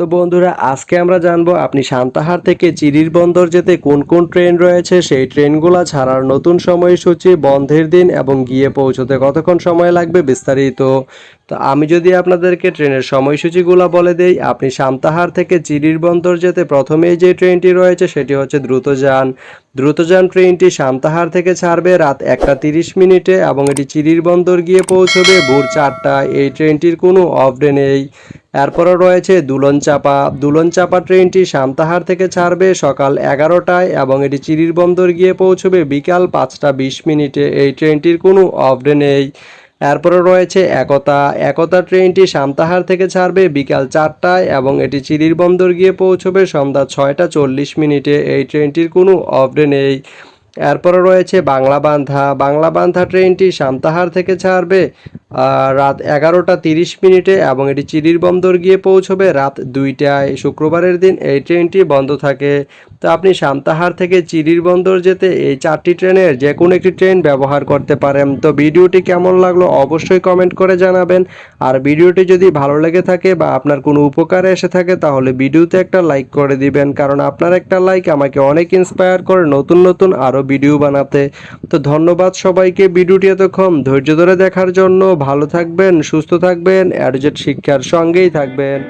তো বন্ধুরা, আজকে আমরা জানব আপনি সান্তাহার থেকে চিরির বন্দর যেতে কোন কোন ট্রেন রয়েছে, সেই ট্রেনগুলো ছাড়ার নতুন সময়সূচি, বন্ধের দিন এবং গিয়ে পৌঁছতে কতক্ষণ সময় লাগবে বিস্তারিত। তো আমি যদি আপনাদেরকে ট্রেনের সময়সূচিগুলো বলে দেই, আপনি সান্তাহার থেকে চিরির বন্দর যেতে প্রথমেই যে ট্রেনটি রয়েছে, সেটি হচ্ছে দ্রুতযান। দ্রুতযান ট্রেনটি সান্তাহার থেকে ছাড়বে রাত একটা তিরিশ মিনিটে এবং এটি চিরির বন্দর গিয়ে পৌঁছবে ভোর চারটায়। এই ট্রেনটির কোনো অফ ডে নেই। এরপরে রয়েছে দুলন চাপা দুলন চাপা ট্রেনটি সান্তাহার থেকে ছাড়বে সকাল এগারোটায় এবং এটি চিরির বন্দর গিয়ে পৌঁছবে বিকাল পাঁচটা বিশ মিনিটে। এই ট্রেনটির কোনো অফ ডে নেই। এরপরে রয়েছে একতা। একতা ট্রেনটি সামতাহার থেকে ছাড়বে বিকাল চারটায় এবং এটি চিরির বন্দর গিয়ে পৌঁছবে সন্ধ্যা ছয়টা চল্লিশ মিনিটে। এই ট্রেনটির কোনো অফডে নেই। এরপরে রয়েছে বাংলা বান্ধা বাংলা বান্ধা ট্রেনটি সামতাহার থেকে ছাড়বে রাত এগারোটা তিরিশ মিনিটে এবং এটি চিরির বন্দর গিয়ে পৌঁছবে রাত দুইটায়। শুক্রবারের দিন এই ট্রেনটি বন্ধ থাকে। তো আপনি সান্তাহার থেকে চিরির বন্দর যেতে এই চারটি ট্রেনের যে কোনো একটি ট্রেন ব্যবহার করতে পারেন। তো ভিডিওটি কেমন লাগল অবশ্যই কমেন্ট করে জানাবেন। আর ভিডিওটি যদি ভালো লেগে থাকে বা আপনার কোনো উপকারে এসে থাকে, তাহলে ভিডিওতে একটা লাইক করে দিবেন। কারণ আপনার একটা লাইক আমাকে অনেক ইন্সপায়ার করে নতুন নতুন আরও ভিডিও বানাতে। তো ধন্যবাদ সবাইকে ভিডিওটি এতক্ষণ ধৈর্য ধরে দেখার জন্য। ভালো থাকবেন সুস্থ থাকবেন অ্যাডজেট শিক্ষার সঙ্গেই থাকবেন।